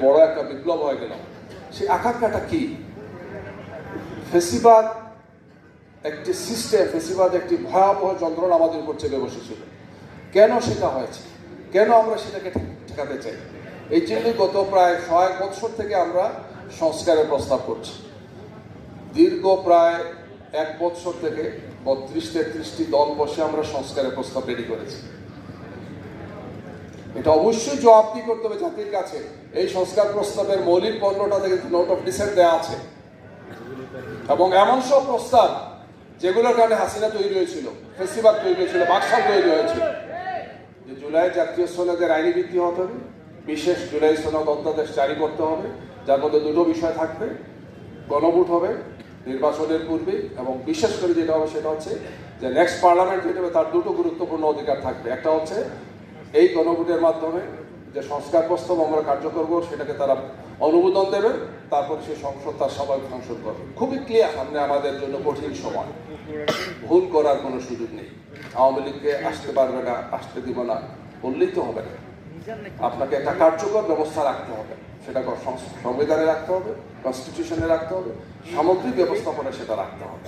বড় একটা বিপ্লব হয়ে গেল। সেই আকাঙ্ক্ষাটা কি? ফেসিবাদ একটি সিস্টেম ফেসিবাদ একটি ভয়াবহ যন্ত্রণা আমাদের উপর চেপে বসেছিল। কেন সেটা হয়েছে? কেন আমরা সেটাকে ঠেকাতে চাই? এই জন্যই গত প্রায় কয়েক বছর থেকে আমরা সংস্কারের প্রস্তাব করছি। দীর্ঘ প্রায় এক বছর থেকে বত্রিশ তেত্রিশটি দল বসে আমরা সংস্কারের প্রস্তাব রেডি করেছি। এটা অবশ্যই জবাবদি করতে হবে জাতির কাছে? এই সংস্কার প্রস্তাবের মৌলিক পণ্যটা থেকে নোট অফ ডিসেন্ট দেওয়া আছে। এবং এমন সব প্রস্তাব যেগুলোর কারণে হাসিনা তৈরি হয়েছিল, ফেসিবাদ তৈরি হয়েছিল, বাকশাল তৈরি হয়েছিল। যে জুলাই জাতীয় সনদের আইনি বৃদ্ধি হতে হবে, বিশেষ জুলাই সনদ অধ্যাদেশ জারি করতে হবে, যার মধ্যে দুটো বিষয় থাকবে। গণভোট হবে, নির্বাচনের পূর্বে, এবং বিশেষ করে যেটা হবে সেটা হচ্ছে যে নেক্সট পার্লামেন্ট যেটা হবে তার দুটো গুরুত্বপূর্ণ অধিকার থাকবে। একটা হচ্ছে এই গণভোটের মাধ্যমে যে সংস্কার প্রস্তাব আমরা কার্য করব, সেটাকে তারা অনুমোদন দেবে, তারপর সে সংসদ তার স্বাভাবিক ফাংশন করবে। খুবই ক্লিয়ার সামনে আমাদের জন্য কঠিন সময়। ভুল করার কোনো সুযোগ নেই। আওয়ামী লীগকে আসতে পারবে না, আসতে দিব না, বললেই তো হবে না। আপনাকে একটা কার্যকর ব্যবস্থা রাখতে হবে। সেটা সংবিধানে রাখতে হবে কনস্টিটিউশনে রাখতে হবে, সামগ্রিক ব্যবস্থাপনা সেটা রাখতে হবে।